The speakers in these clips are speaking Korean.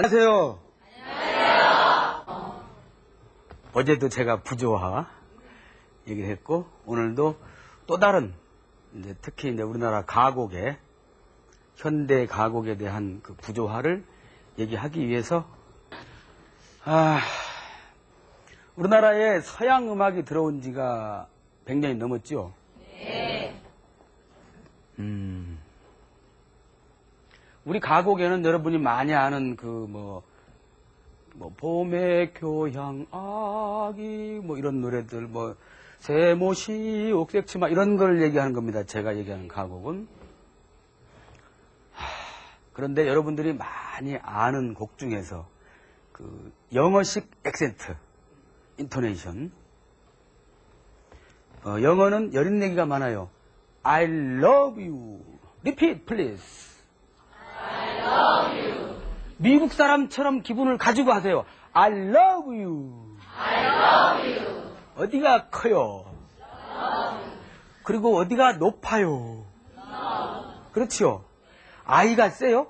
안녕하세요. 어제도 제가 부조화 얘기를 했고 오늘도 또 다른 이제 특히 이제 우리나라 가곡에 현대 가곡에 대한 그 부조화를 얘기하기 위해서 아 우리나라에 서양 음악이 들어온 지가 100년이 넘었죠. 음. 우리 가곡에는 여러분이 많이 아는 그 뭐, 뭐, 봄의 교향 아기, 뭐 이런 노래들, 뭐, 세모시, 옥색치마 이런 걸 얘기하는 겁니다. 제가 얘기하는 가곡은. 하, 그런데 여러분들이 많이 아는 곡 중에서 그 영어식 액센트, 인토네이션. 어, 영어는 여린내기가 많아요. I love you. Repeat, please. 미국 사람처럼 기분을 가지고 하세요. I love you. 어디가 커요? 그리고 어디가 높아요? 그렇지요. 아이가 세요?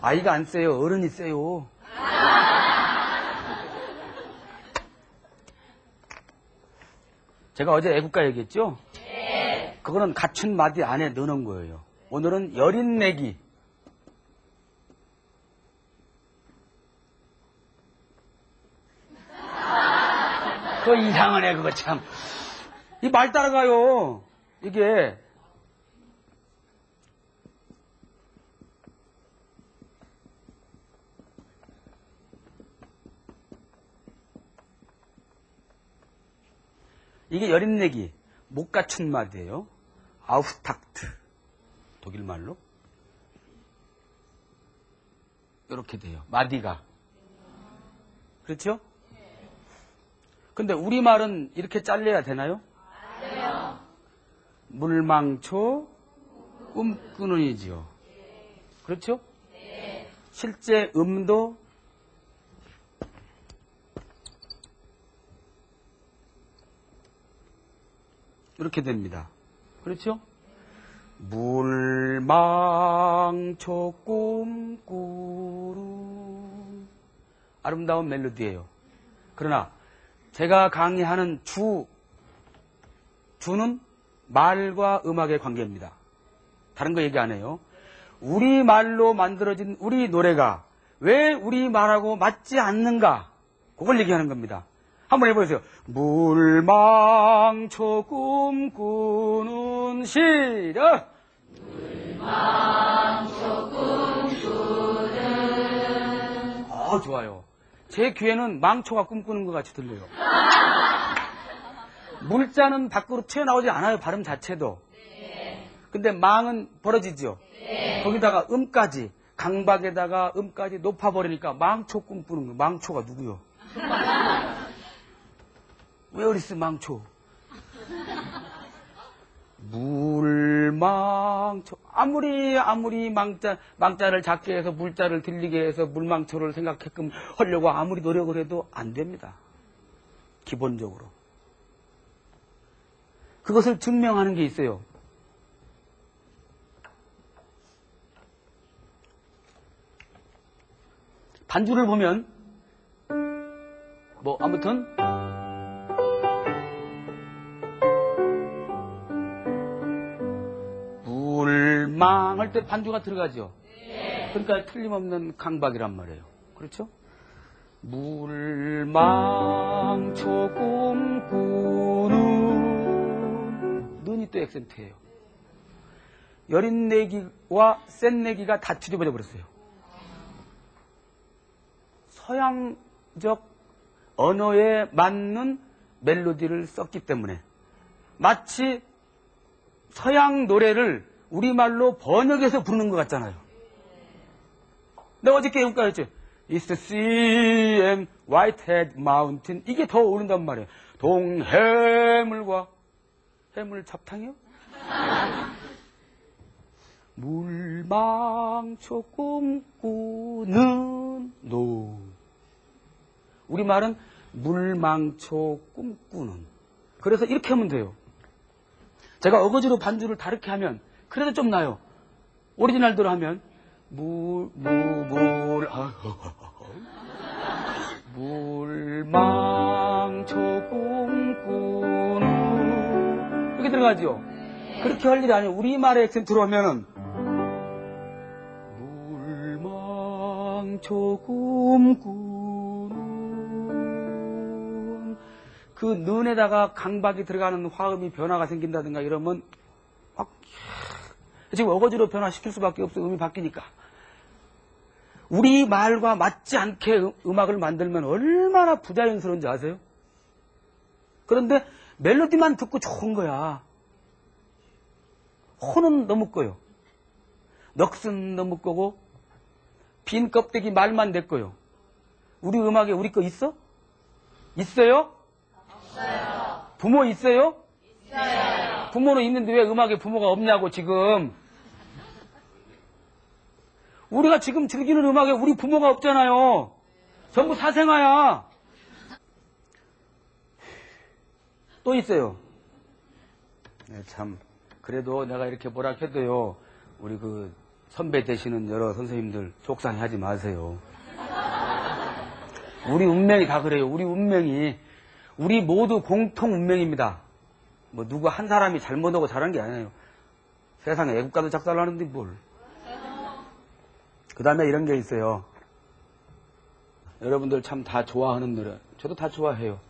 아이가 안 세요. 어른이 세요. 제가 어제 애국가 얘기했죠? 그거는 갖춘 마디 안에 넣어놓은 거예요. 오늘은 여린 내기. 그거 이상하네, 그거 참. 이 말 따라가요. 이게. 이게 여린내기, 못 갖춘 말이에요. 아우스탁트. 독일 말로. 이렇게 돼요. 마디가. 그렇죠? 근데 우리말은 이렇게 잘려야 되나요? 물망초, 꿈꾸는이지요. 그렇죠? 실제 음도 이렇게 됩니다. 그렇죠? 물망초 꿈꾸는 아름다운 멜로디예요. 그러나 제가 강의하는 주 주는 말과 음악의 관계입니다. 다른 거 얘기 안 해요. 우리 말로 만들어진 우리 노래가 왜 우리 말하고 맞지 않는가? 그걸 얘기하는 겁니다. 한번 해보세요. 물망초 꿈꾸는 시작! 물망초 꿈꾸는 아, 좋아요. 제 귀에는 망초가 꿈꾸는 것 같이 들려요. 물자는 밖으로 튀어나오지 않아요, 발음 자체도. 근데 망은 벌어지죠. 거기다가 음까지, 강박에다가 음까지 높아버리니까 망초 꿈꾸는 거예요. 망초가 누구요? 웨어리스 망초. 물망초. 아무리, 아무리 망자, 망자를 작게 해서 물자를 들리게 해서 물망초를 생각게끔 하려고 아무리 노력을 해도 안 됩니다. 기본적으로. 그것을 증명하는 게 있어요. 반주를 보면, 뭐, 아무튼, 망할 때 반주가 들어가죠. 그러니까 틀림없는 강박이란 말이에요. 그렇죠? 물망초 꿈꾸는 눈이 또 액센트예요. 여린 내기와 센 내기가 다 뒤집어져 버렸어요. 서양적 언어에 맞는 멜로디를 썼기 때문에 마치 서양 노래를 우리말로 번역해서 부르는 것 같잖아요. 내가 어저께 해볼까 했죠. It's the sea and white-head mountain. 이게 더 어울린단 말이에요. 동해물과 해물 잡탕이요? 물망초 꿈꾸는 노. 우리말은 물망초 꿈꾸는. 그래서 이렇게 하면 돼요. 제가 어거지로 반주를 다르게 하면 그래도 좀 나요. 오리지널대로 하면 물, 물, 물, 아, 물망초 꿈꾸는 이렇게 들어가죠. 그렇게 할 일이 아니에요. 우리말의 액센트로 하면은 물망초 꿈꾸는 그 눈에다가 강박이 들어가는 화음이 변화가 생긴다든가 이러면 막 지금 어거지로 변화시킬 수밖에 없어 음이 바뀌니까 우리 말과 맞지 않게 음- 음악을 만들면 얼마나 부자연스러운지 아세요? 그런데 멜로디만 듣고 좋은 거야. 호는 너무 꺼요. 넋은 너무 꺼고 빈 껍데기 말만 내 거요. 우리 음악에 우리 거 있어? 있어요? 없어요. 부모 있어요? 있어요. 부모는 있는데 왜 음악에 부모가 없냐고 지금. 우리가 지금 즐기는 음악에 우리 부모가 없잖아요. 전부 사생아야. 또 있어요. 네, 참. 그래도 내가 이렇게 뭐라 해도요, 우리 그 선배 되시는 여러 선생님들 속상해 하지 마세요. 우리 운명이 다 그래요. 우리 운명이. 우리 모두 공통 운명입니다. 뭐 누구 한 사람이 잘못하고 잘한 게 아니에요. 세상에 애국가도 작살나는데 뭘. 그 다음에 이런 게 있어요. 여러분들 참 다 좋아하는 노래. 저도 다 좋아해요.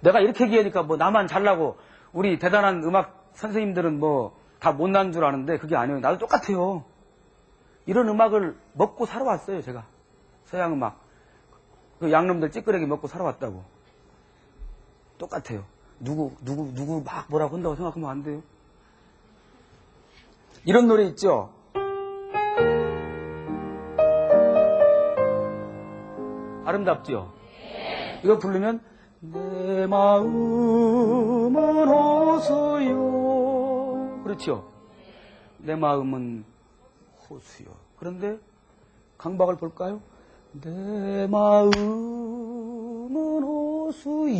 내가 이렇게 얘기하니까 뭐 나만 잘나고 우리 대단한 음악 선생님들은 뭐 다 못난 줄 아는데 그게 아니에요. 나도 똑같아요. 이런 음악을 먹고 살아왔어요, 제가. 서양 음악. 그 양놈들 찌끄레기 먹고 살아왔다고. 똑같아요. 누구, 누구, 누구 막 뭐라고 한다고 생각하면 안 돼요. 이런 노래 있죠? 아름답죠? 이거 부르면 내 마음은 호수요 그렇죠? 내 마음은 호수요 그런데 강박을 볼까요? 내 마음은 호수요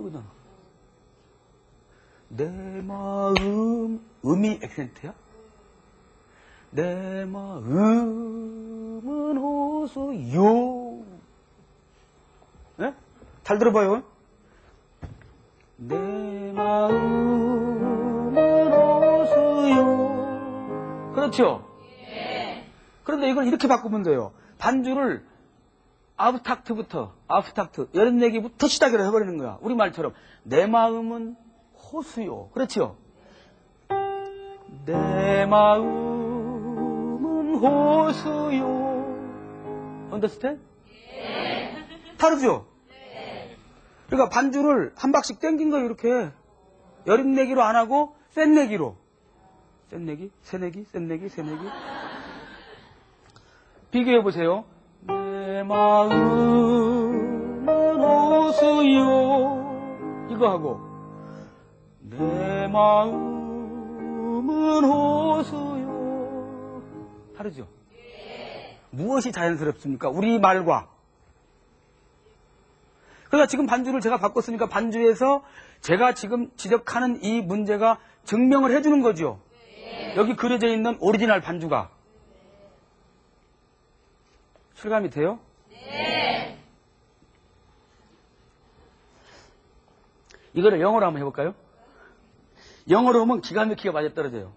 이거잖아 내 마음 음이 액센트야? 내 마음은 호수요 네? 잘 들어봐요. 내 마음은 호수요. 그렇죠? 그런데 이걸 이렇게 바꾸면 돼요. 반주를 아프탁트부터, 아프탁트, 여름 얘기부터 시작을 해버리는 거야. 우리말처럼. 내 마음은 호수요. 그렇죠? 내 마음은 호수요. understand? 다르죠? 그러니까 반주를 한 박씩 땡긴 거예요, 이렇게. 여린 내기로 안 하고, 센 내기로. 센 내기? 새 내기? 센 내기? 새 내기? 비교해보세요. 내 마음은 호수요. 이거 하고. 내 마음은 호수요. 다르죠? 무엇이 자연스럽습니까? 우리 말과. 그러니까 지금 반주를 제가 바꿨으니까 반주에서 제가 지금 지적하는 이 문제가 증명을 해주는 거죠. 여기 그려져 있는 오리지널 반주가. 실감이 돼요? 이거를 영어로 한번 해볼까요? 영어로 하면 기가 막히게 맞아 떨어져요.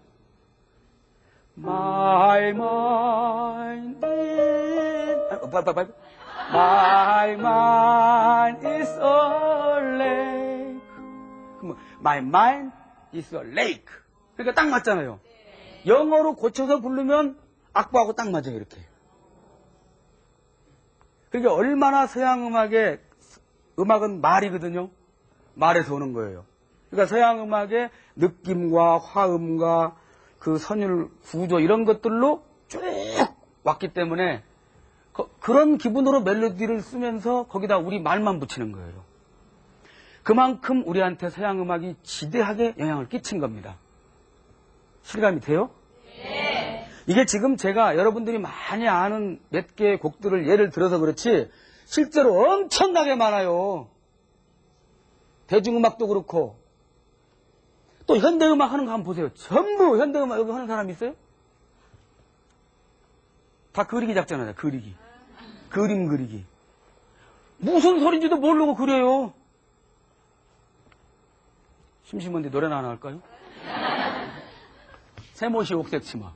My mind is 아, 빨리. My mind is a lake. 그럼 My mind is a lake. 그러니까 딱 맞잖아요. 영어로 고쳐서 부르면 악보하고 딱 맞아요 이렇게. 그러니까 얼마나 서양 음악의 음악은 말이거든요. 말에서 오는 거예요. 그러니까 서양 음악의 느낌과 화음과 그 선율 구조 이런 것들로 쭉 왔기 때문에 그, 런 기분으로 멜로디를 쓰면서 거기다 우리 말만 붙이는 거예요. 그만큼 우리한테 서양 음악이 지대하게 영향을 끼친 겁니다. 실감이 돼요? 이게 지금 제가 여러분들이 많이 아는 몇 개의 곡들을 예를 들어서 그렇지 실제로 엄청나게 많아요. 대중음악도 그렇고 또 현대음악 하는 거 한번 보세요. 전부 현대음악 여기 하는 사람 있어요? 다 그리기 작전하자, 그리기. 그림 그리기. 무슨 소리인지도 모르고 그려요. 심심한데 노래나 하나 할까요? 세모시 옥색 치마.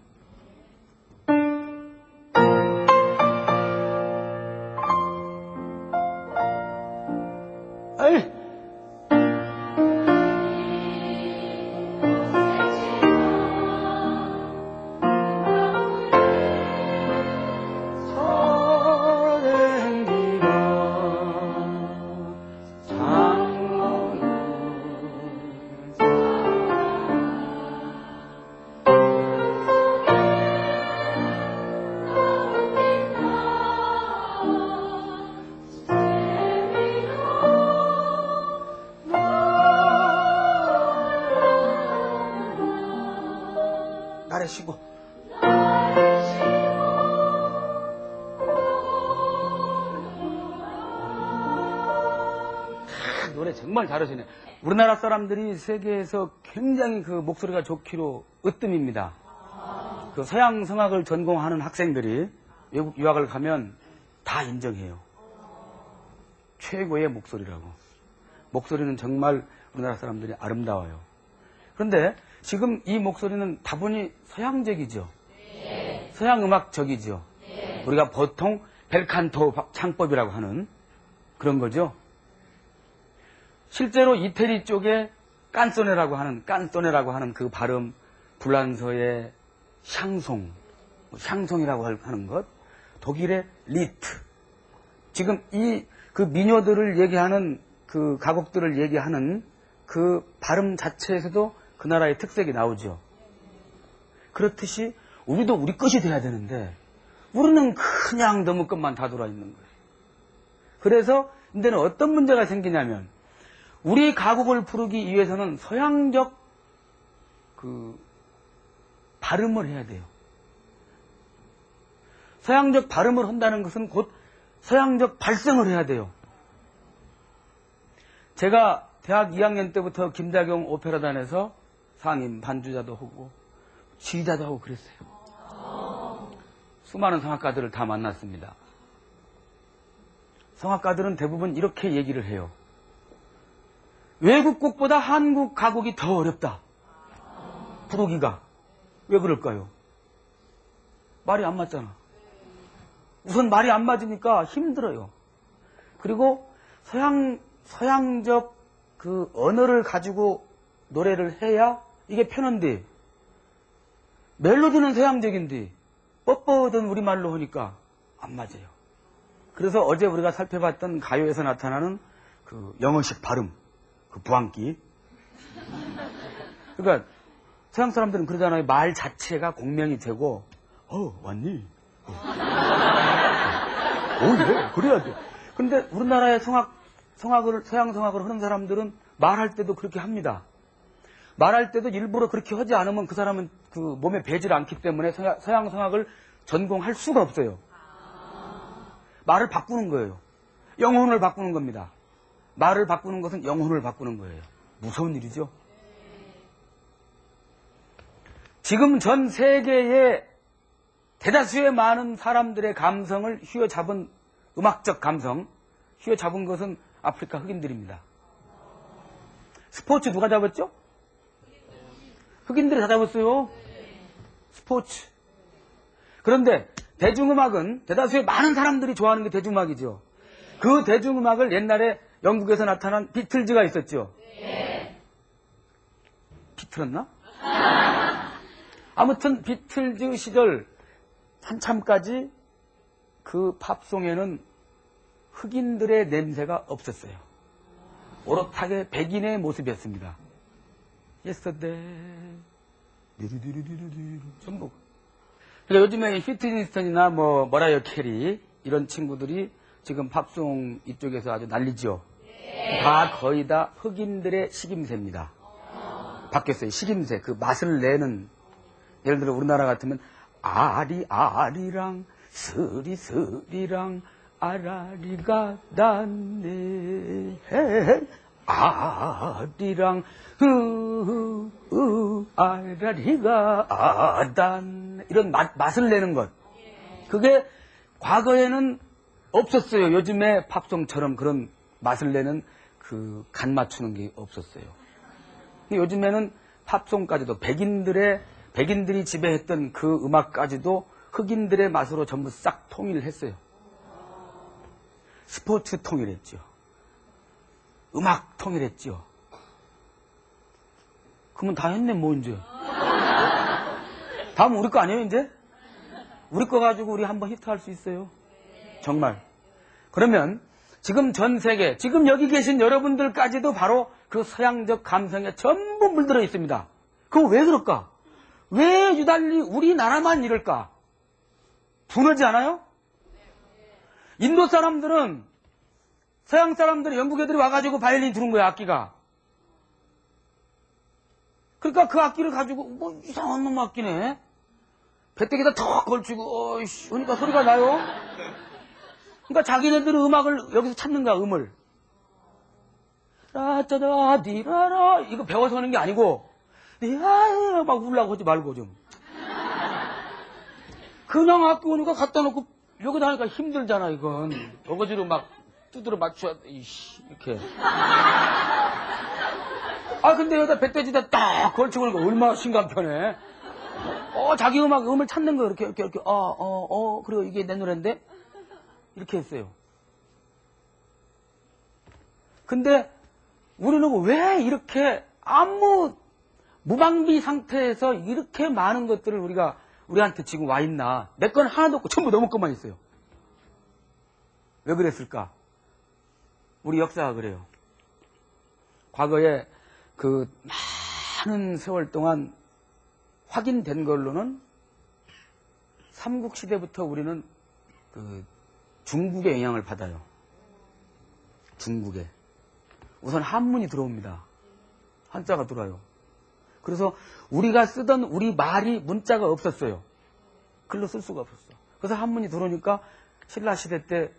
사람들이 세계에서 굉장히 그 목소리가 좋기로 으뜸입니다. 그 서양 성악을 전공하는 학생들이 외국 유학을 가면 다 인정해요. 최고의 목소리라고. 목소리는 정말 우리나라 사람들이 아름다워요. 그런데 지금 이 목소리는 다분히 서양적이죠. 서양 음악적이죠. 우리가 보통 벨칸토 창법이라고 하는 그런 거죠. 실제로 이태리 쪽에 깐소네라고 하는 깐소네라고 하는 그 발음 불란서의 샹송 샹송이라고 할- 하는 것 독일의 리트 지금 이그 민요들을 얘기하는 그 가곡들을 얘기하는 그 발음 자체에서도 그 나라의 특색이 나오죠. 그렇듯이 우리도 우리 것이 돼야 되는데 우리는 그냥 너무 것만 다 돌아 있는 거예요. 그래서 이제는 어떤 문제가 생기냐면 우리 가곡을 부르기 위해서는 서양적 그 발음을 해야 돼요. 서양적 발음을 한다는 것은 곧 서양적 발성을 해야 돼요. 제가 대학 2학년 때부터 김다경 오페라단에서 상임 반주자도 하고 지휘자도 하고 그랬어요. 수많은 성악가들을 다 만났습니다. 성악가들은 대부분 이렇게 얘기를 해요. 외국 곡보다 한국 가곡이 더 어렵다. 부르기가. 왜 그럴까요? 말이 안 맞잖아. 우선 말이 안 맞으니까 힘들어요. 그리고 서양, 서양적 그 언어를 가지고 노래를 해야 이게 편한데, 멜로디는 서양적인데, 뻣뻣한 우리말로 하니까 안 맞아요. 그래서 어제 우리가 살펴봤던 가요에서 나타나는 그 영어식 발음, 그 부항기. 그러니까 서양 사람들은 그러잖아요. 말 자체가 공명이 되고, 어, 왔니? 어, 어, 예, 그래야 돼. 근데 우리나라의 성악, 성악을, 서양 성악을 하는 사람들은 말할 때도 그렇게 합니다. 말할 때도 일부러 그렇게 하지 않으면 그 사람은 그 몸에 배질 않기 때문에 서양 성악을 전공할 수가 없어요. 말을 바꾸는 거예요. 영혼을 바꾸는 겁니다. 말을 바꾸는 것은 영혼을 바꾸는 거예요. 무서운 일이죠. 지금 전 세계의 대다수의 많은 사람들의 감성을 휘어잡은 음악적 감성, 휘어잡은 것은 아프리카 흑인들입니다. 스포츠 누가 잡았죠? 흑인들이 다 잡았어요. 스포츠. 그런데 대중음악은 대다수의 많은 사람들이 좋아하는 게 대중음악이죠. 그 대중음악을 옛날에 영국에서 나타난 비틀즈가 있었죠. 비틀었나? 아무튼 비틀즈 시절 한참까지 그 팝송에는 흑인들의 냄새가 없었어요. 오롯하게 백인의 모습이었습니다. Yesterday. 전부. 그러니까 요즘에 휘트니스턴이나 뭐 머라이어 캐리 이런 친구들이 지금 팝송 이쪽에서 아주 난리죠. 다 거의 다 흑인들의 식임새입니다. 바뀌었어요. 식임새. 그 맛을 내는 예를 들어 우리나라 같으면 아리 아리랑 스리 스리랑 아라리가 헤헤. 아리랑 흐흐 아라리가 아단 이런 맛, 맛을 내는 것 그게 과거에는 없었어요. 요즘에 팝송처럼 그런 맛을 내는 그 간 맞추는 게 없었어요. 요즘에는 팝송까지도 백인들의 백인들이 지배했던 그 음악까지도 흑인들의 맛으로 전부 싹 통일을 했어요. 스포츠 통일했죠. 음악 통일했죠. 그러면 다 했네, 뭐, 이제. 다음 우리 거 아니에요, 이제? 우리 거 가지고 우리 한번 히트할 수 있어요. 정말. 그러면 지금 전 세계, 지금 여기 계신 여러분들까지도 바로 그 서양적 감성에 전부 물들어 있습니다. 그거 왜 그럴까? 왜 유달리 우리나라만 이럴까? 분하지 않아요? 인도 사람들은 서양 사람들은 영국 애들이 와가지고 바이올린 두는 거야, 악기가. 그러니까 그 악기를 가지고, 뭐, 이상한 놈 악기네. 배때기에다 턱 걸치고, 어이씨, 그러니까 소리가 나요. 그러니까 자기네들은 음악을 여기서 찾는 거야, 음을. 라짜다, 디라라. 이거 배워서 하는 게 아니고, 니아막 울라고 하지 말고 좀. 그냥 악기 오니까 갖다 놓고, 여기다 하니까 힘들잖아, 이건. 어거지로 막 두드려 맞춰야 돼, 이씨, 이렇게. 아, 근데 여기다 배때지다 딱 걸치고 오니까 얼마나 심간 편해. 어, 자기 음악, 음을 찾는 거, 이렇게, 이렇게, 이렇게, 어, 어, 어, 그리고 이게 내 노래인데? 이렇게 했어요. 근데 우리는 왜 이렇게 아무 무방비 상태에서 이렇게 많은 것들을 우리가 우리한테 지금 와 있나? 내 건 하나도 없고 전부 너무 것만 있어요. 왜 그랬을까? 우리 역사가 그래요. 과거에 그 많은 세월 동안 확인된 걸로는 삼국시대부터 우리는 그 중국의 영향을 받아요. 중국에. 우선 한문이 들어옵니다. 한자가 들어와요. 그래서 우리가 쓰던 우리 말이 문자가 없었어요. 글로 쓸 수가 없었어. 그래서 한문이 들어오니까 신라 시대 때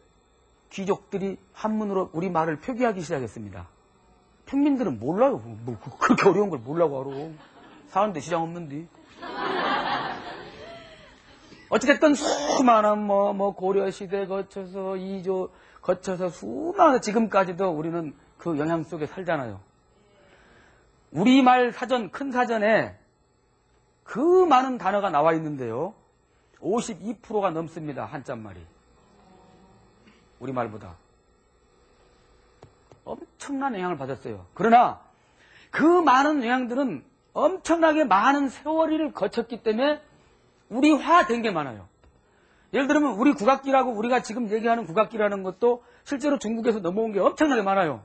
귀족들이 한문으로 우리 말을 표기하기 시작했습니다. 평민들은 몰라요. 뭐 그- 그렇게 어려운 걸 몰라고 하러. 사는데 시장 없는데. 어찌됐든 수많은 뭐, 뭐 고려시대 거쳐서 이조 거쳐서 수많은 지금까지도 우리는 그 영향 속에 살잖아요. 우리말 사전, 큰 사전에 그 많은 단어가 나와 있는데요. 52%가 넘습니다. 한자말이. 우리말보다. 엄청난 영향을 받았어요. 그러나 그 많은 영향들은 엄청나게 많은 세월을 거쳤기 때문에 우리화된 게 많아요. 예를 들면 우리 국악기라고 우리가 지금 얘기하는 국악기라는 것도 실제로 중국에서 넘어온 게 엄청나게 많아요.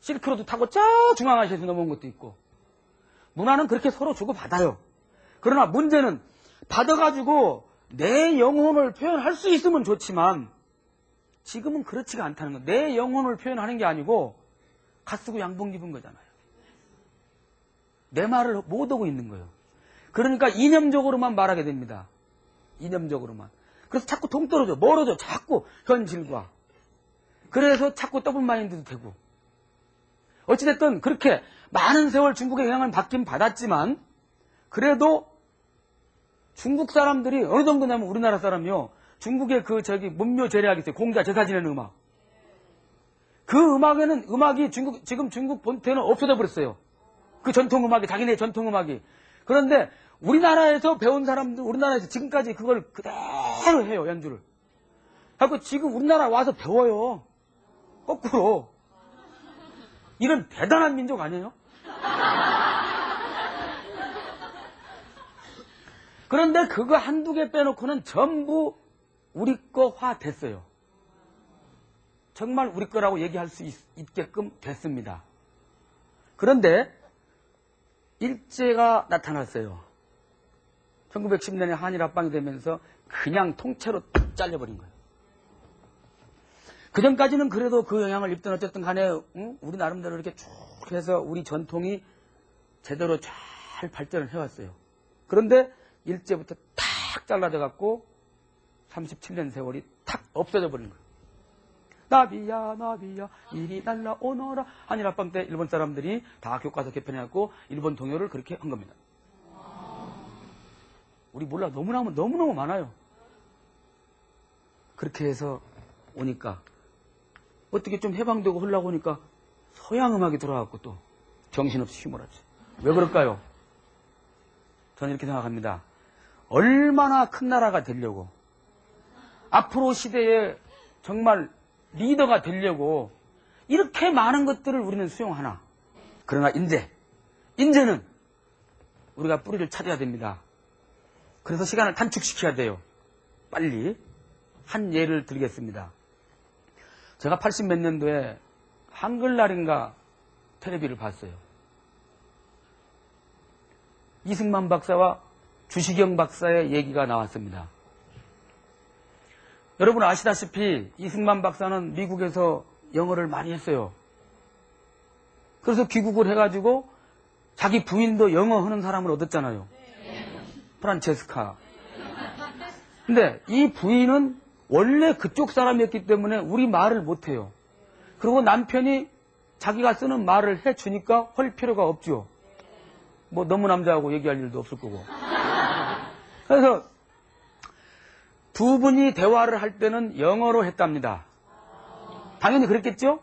실크로드 타고 저 중앙아시아에서 넘어온 것도 있고 문화는 그렇게 서로 주고받아요. 그러나 문제는 받아가지고 내 영혼을 표현할 수 있으면 좋지만 지금은 그렇지가 않다는 거. 내 영혼을 표현하는 게 아니고 갓쓰고 양복 입은 거잖아요. 내 말을 못 오고 있는 거예요. 그러니까 이념적으로만 말하게 됩니다. 이념적으로만. 그래서 자꾸 동떨어져, 멀어져, 자꾸 현실과. 그래서 자꾸 더블 마인드도 되고. 어찌됐든 그렇게 많은 세월 중국의 영향을 받긴 받았지만, 그래도 중국 사람들이 어느 정도냐면 우리나라 사람이요. 중국의 그 저기 문묘 제례학이 있어요. 공자 제사 지내는 음악. 그 음악에는 음악이 중국, 지금 중국 본토에는 없어져 버렸어요. 그 전통 음악이, 자기네 전통 음악이. 그런데 우리나라에서 배운 사람들, 우리나라에서 지금까지 그걸 그대로 해요, 연주를. 하고 지금 우리나라 와서 배워요. 거꾸로. 이런 대단한 민족 아니에요? 그런데 그거 한두 개 빼놓고는 전부 우리 거화 됐어요. 정말 우리 거라고 얘기할 수 있, 있게끔 됐습니다. 그런데 일제가 나타났어요. 1910년에 한일 합방이 되면서 그냥 통째로 딱 잘려버린 거예요. 그 전까지는 그래도 그 영향을 입든 어쨌든 간에 응? 우리 나름대로 이렇게 쭉 해서 우리 전통이 제대로 잘 발전을 해왔어요. 그런데 일제부터 탁 잘라져 갖고 37년 세월이 탁 없어져 버린 거예요. 나비야 나비야 이리 날라오너라 한일 합방 때 일본 사람들이 다 교과서 개편해갖고 일본 동요를 그렇게 한 겁니다. 우리 몰라 너무너무 너무너무 많아요. 그렇게 해서 오니까 어떻게 좀 해방되고 흘러고 오니까 서양 음악이 들어왔고 또 정신없이 휘몰았지. 왜 그럴까요? 저는 이렇게 생각합니다. 얼마나 큰 나라가 되려고 앞으로 시대에 정말 리더가 되려고 이렇게 많은 것들을 우리는 수용하나. 그러나 인재, 인재는 우리가 뿌리를 찾아야 됩니다. 그래서 시간을 단축시켜야 돼요. 빨리. 한 예를 들겠습니다. 제가 80 몇 년도에 한글날인가 텔레비를 봤어요. 이승만 박사와 주시경 박사의 얘기가 나왔습니다. 여러분 아시다시피 이승만 박사는 미국에서 영어를 많이 했어요. 그래서 귀국을 해가지고 자기 부인도 영어 하는 사람을 얻었잖아요. 프란체스카. 근데 이 부인은 원래 그쪽 사람이었기 때문에 우리 말을 못해요. 그리고 남편이 자기가 쓰는 말을 해주니까 할 필요가 없죠. 뭐 너무 남자하고 얘기할 일도 없을 거고. 그래서 두 분이 대화를 할 때는 영어로 했답니다. 당연히 그랬겠죠?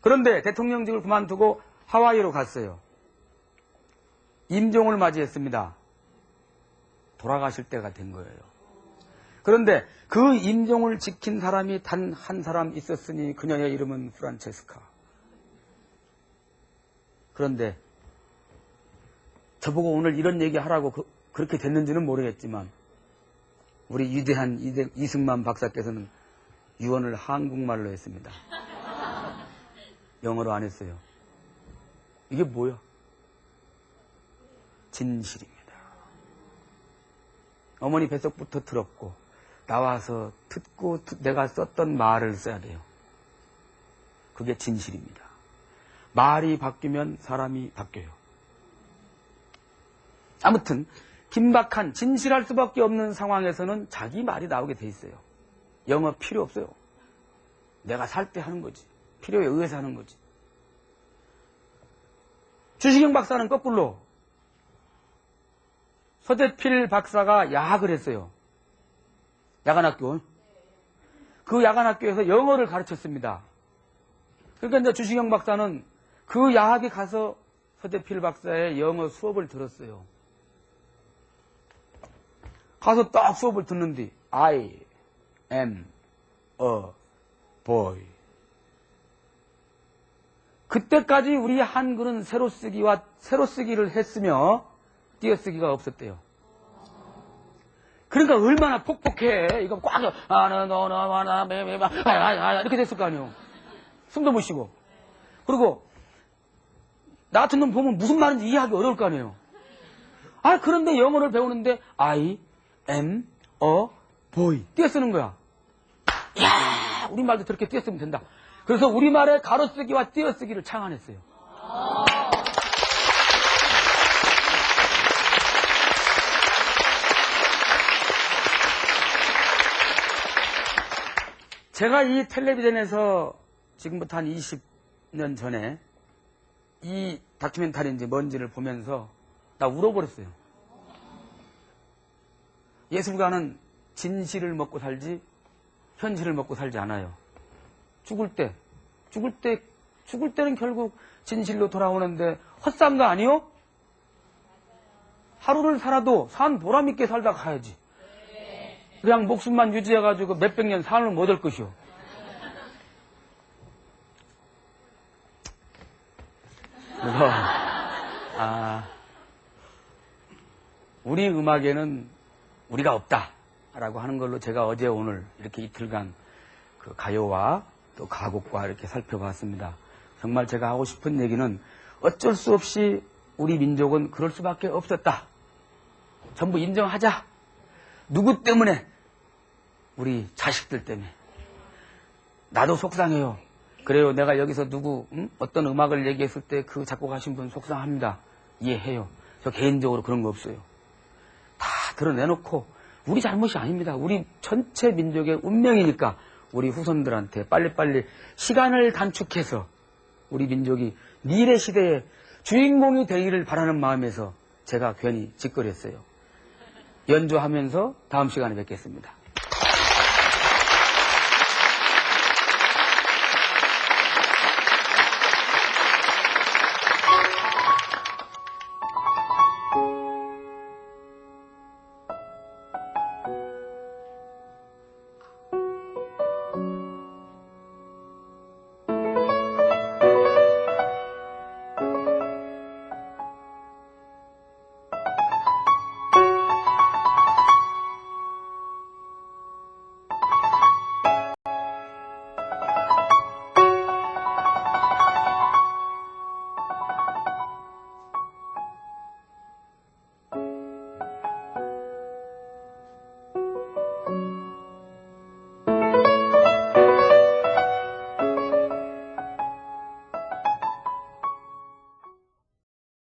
그런데 대통령직을 그만두고 하와이로 갔어요. 임종을 맞이했습니다. 돌아가실 때가 된 거예요. 그런데 그 임종을 지킨 사람이 단 한 사람 있었으니 그녀의 이름은 프란체스카. 그런데 저보고 오늘 이런 얘기 하라고 그, 렇게 됐는지는 모르겠지만 우리 위대한 이대- 이승만 박사께서는 유언을 한국말로 했습니다. 영어로 안 했어요. 이게 뭐야? 진실입니다. 어머니 뱃속부터 들었고 나와서 듣고 듣- 내가 썼던 말을 써야 돼요. 그게 진실입니다. 말이 바뀌면 사람이 바뀌어요. 아무튼 긴박한 진실할 수밖에 없는 상황에서는 자기 말이 나오게 돼 있어요. 영어 필요 없어요. 내가 살 때 하는 거지. 필요에 의해서 하는 거지. 주시경 박사는 거꾸로 서대필 박사가 야학을 했어요. 야간학교. 그 야간학교에서 영어를 가르쳤습니다. 그러니까 이제 주시경 박사는 그 야학에 가서 서대필 박사의 영어 수업을 들었어요. 가서 딱 수업을 듣는데 I am a boy. 그때까지 우리 한글은 새로 쓰기와 새로 쓰기를 했으며 띄어쓰기가 없었대요. 그러니까 얼마나 폭폭해. 이거 꽉, 아 나, 너나, 와나, 매매마, 아야, 이렇게 됐을 거 아니에요. 숨도 못 쉬고. 그리고, 나 같은 놈 보면 무슨 말인지 이해하기 어려울 거 아니에요. 아, 그런데 영어를 배우는데, I am a boy. 띄어 쓰는 거야. 야 우리말도 저렇게 띄어 쓰면 된다. 그래서 우리말의 가로쓰기와 띄어 쓰기를 창안했어요. 제가 이 텔레비전에서 지금부터 한 20년 전에 이 다큐멘터리인지 뭔지를 보면서 나 울어버렸어요. 예술가는 진실을 먹고 살지 현실을 먹고 살지 않아요. 죽을 때, 죽을 때, 죽을 때는 결국 진실로 돌아오는데 헛산거 아니요? 하루를 살아도 산 보람 있게 살다 가야지. 그냥 목숨만 유지해가지고 몇백 년 삶을 못할 것이오. 그래서, 아, 우리 음악에는 우리가 없다 라고 하는 걸로 제가 어제 오늘 이렇게 이틀간 그 가요와 또 가곡과 이렇게 살펴봤습니다. 정말 제가 하고 싶은 얘기는 어쩔 수 없이 우리 민족은 그럴 수밖에 없었다. 전부 인정하자. 누구 때문에? 우리 자식들 때문에. 나도 속상해요. 그래요. 내가 여기서 누구, 응? 어떤 음악을 얘기했을 때 그 작곡하신 분 속상합니다. 이해해요. 저 개인적으로 그런 거 없어요. 다 드러내놓고 우리 잘못이 아닙니다. 우리 전체 민족의 운명이니까 우리 후손들한테 빨리빨리 시간을 단축해서 우리 민족이 미래 시대의 주인공이 되기를 바라는 마음에서 제가 괜히 짓거렸어요. 연주하면서 다음 시간에 뵙겠습니다.